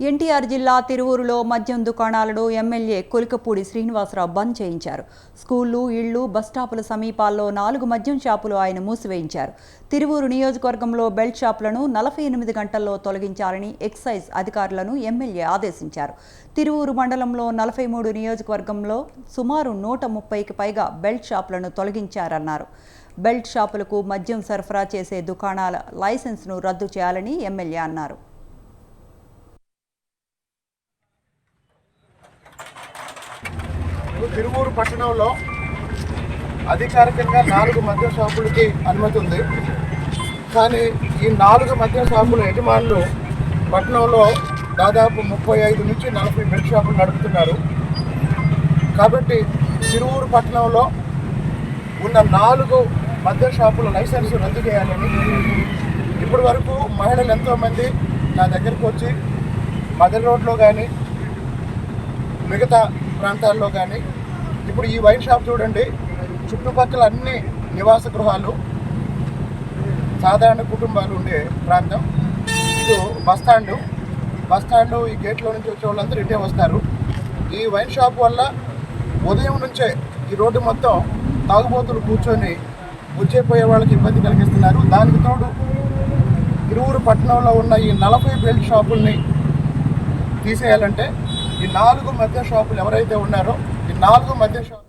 ఎన్టీఆర్ జిల్లా తిరువూరులో మద్యం దుకాణాలను ఎమ్మెల్యే కొలికపూడి శ్రీనివాసరావు బంద్ చేయించారు. స్కూళ్ళు ఇళ్ళు బస్టాపుల సమీపాల్లో నాలుగు మద్యం షాపులు ఆయన మూసివేయించారు. తిరువూరు నియోజకవర్గంలో బెల్ట్ షాపులను నలభై ఎనిమిది గంటల్లో తొలగించాలని ఎక్సైజ్ అధికారులను ఎమ్మెల్యే ఆదేశించారు. తిరువూరు మండలంలో నలభై మూడు నియోజకవర్గంలో సుమారు నూట ముప్పైకి పైగా బెల్ట్ షాపులను తొలగించారన్నారు. బెల్ట్ షాపులకు మద్యం సరఫరా చేసే దుకాణాల లైసెన్స్ను రద్దు చేయాలని ఎమ్మెల్యే అన్నారు ఇప్పుడు తిరువూరు పట్టణంలో అధికారికంగా నాలుగు మద్యం షాపులకి అనుమతి ఉంది. కానీ ఈ నాలుగు మద్యం షాపుల యజమానులు పట్టణంలో దాదాపు ముప్పై ఐదు నుంచి నలభై బెడ్ షాపులు నడుపుతున్నారు. కాబట్టి తిరువూరు పట్టణంలో ఉన్న నాలుగు మద్యం షాపుల లైసెన్స్ రద్దు చేయాలని ఇప్పటి వరకు మహిళలు ఎంతోమంది నా దగ్గరకు వచ్చి మదర్ రోడ్లో కానీ మిగతా ప్రాంతాల్లో కానీ. ఇప్పుడు ఈ వైన్ షాప్ చూడండి చుట్టుపక్కల అన్ని నివాస గృహాలు సాధారణ కుటుంబాలు ఉండే ప్రాంతం. ఇది బస్ స్టాండ్. బస్ స్టాండ్ ఈ గేట్లో నుంచి వచ్చే వాళ్ళందరూ ఇటే వస్తారు. ఈ వైన్ షాప్ వల్ల ఉదయం నుంచే ఈ రోడ్డు మొత్తం తాగుబోతులు కూర్చొని వచ్చేపోయే వాళ్ళకి ఇబ్బంది కలిగిస్తున్నారు. దానికి తోడు ఇరువురు పట్టణంలో ఉన్న ఈ నలభై బెల్ట్ షాపుల్ని తీసేయాలంటే ఈ నాలుగు మద్య షాపులు ఎవరైతే ఉన్నారో ఈ నాలుగు మద్య షాపులు